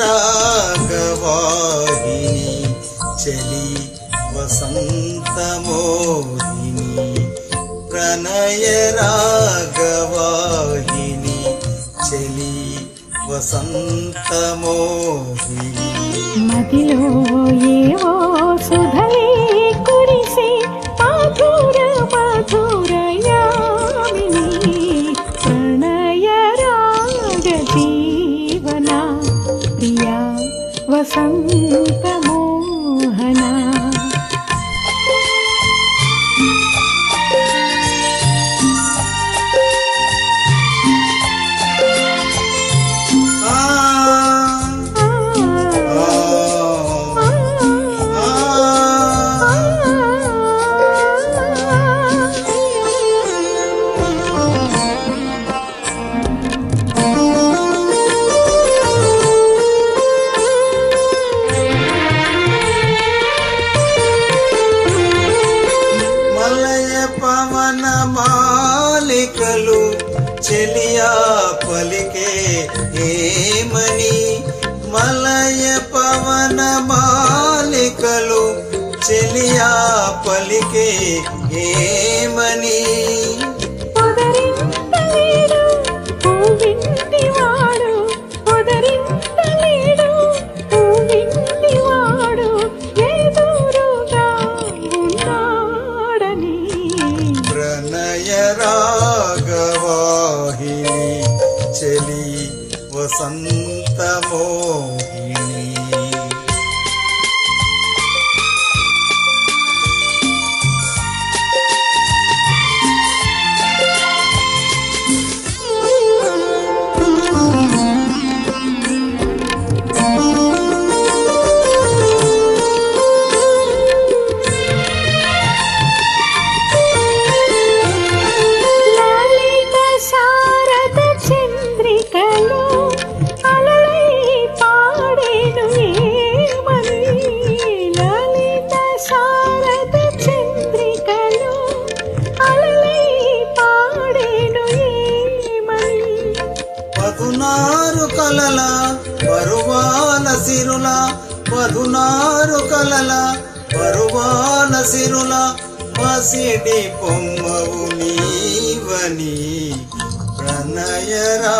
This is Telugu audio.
రాగవాహిని చలి వసంతమోహిని ప్రణయ రాగవాహిని చలి వసంతమోహిని మదిలో ఏ ఏవో I'm. మాలికలు చెలియా పలికే ఏమని? మలయ పవన మాలికలు చెలియా పలికే ఏమని? చెలి వసంతమోహిని కలల పరువాల సిరుల పదునారు కలల పరువాల సిరుల పసిడి పొమ్మవు నీవని ప్రణయరా